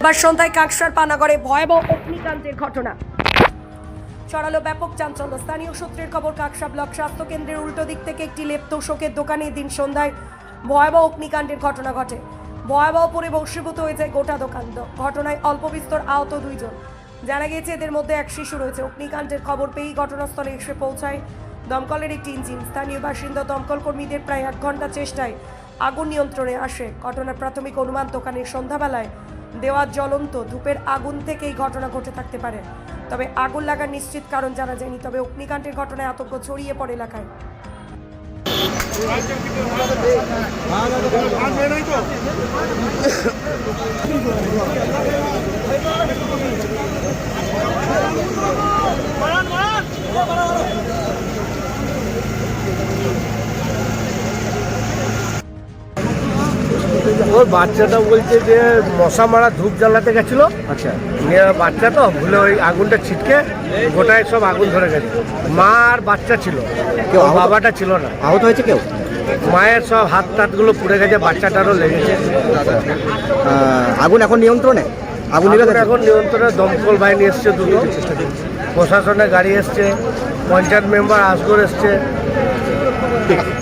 আবার সন্ধ্যায় কাকসার পানাগড়ে ভয়াবহ অগ্নিকাণ্ডের ঘটনা। ছড়ালো ব্যাপক চাঞ্চল্য। স্থানীয় সূত্রের খবর, কাকসা ব্লক স্বাস্থ্য কেন্দ্রের উল্টো দিক থেকে একটি লেপ তোষকের দোকানে দিন সন্ধ্যায় ভয়াবহ অগ্নিকাণ্ডের ঘটনা ঘটে। ভয়াবহ পরে বসীভূত হয়ে যায় গোটা দোকান ঘটনায় অল্প বিস্তর আহত দুইজন। জানা গিয়েছে এদের মধ্যে এক শিশু রয়েছে। অগ্নিকাণ্ডের খবর পেয়েই ঘটনাস্থলে এসে পৌঁছায় দমকলের একটি ইঞ্জিন। স্থানীয় বাসিন্দা দমকল কর্মীদের প্রায় এক ঘণ্টা চেষ্টায় আগুন নিয়ন্ত্রণে আসে। ঘটনার প্রাথমিক অনুমান দোকানের সন্ধ্যাবেলায় দেওয়া জ্বলন্ত ধূপের আগুন থেকে এই ঘটনা ঘটে থাকতে পারে। তবে আগুন লাগার নিশ্চিত কারণ জানা যায়নি। তবে অগ্নিকাণ্ডের ঘটনায় আতঙ্ক ছড়িয়ে পড়ে এলাকায়। তো ওই বাচ্চাটা বলছে যে মশা মারা ধূপ জ্বালাতে গেছিল। আচ্ছা। বাচ্চা তো ভুলে ওই আগুনটা ছিটকে গোটায় সব আগুন ধরে গেছে। মা আর বাচ্চা ছিল কেউ ওর বাবাটা ছিল না। আহত হয়েছে কেউ? মায়ের সব হাত টাতগুলো পুড়ে গেছে বাচ্চাটারও লেগেছে। আগুন এখন নিয়ন্ত্রণে? আগুন এখন নিয়ন্ত্রণে দমকল বাহিনী এসছে দুটো। প্রশাসনের গাড়ি এসছে পঞ্চায়েত মেম্বার আসগর এসছে। ঠিক আছে।